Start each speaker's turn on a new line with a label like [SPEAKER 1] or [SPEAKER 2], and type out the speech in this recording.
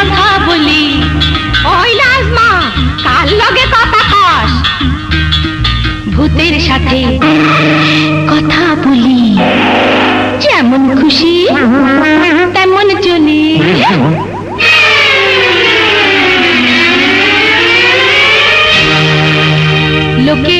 [SPEAKER 1] কথা বলি। কৈলাস মা কার লগে কথা কস? ভূতের সাথে কথা বলি। যেমন খুশি, তেমন চলি। লোকে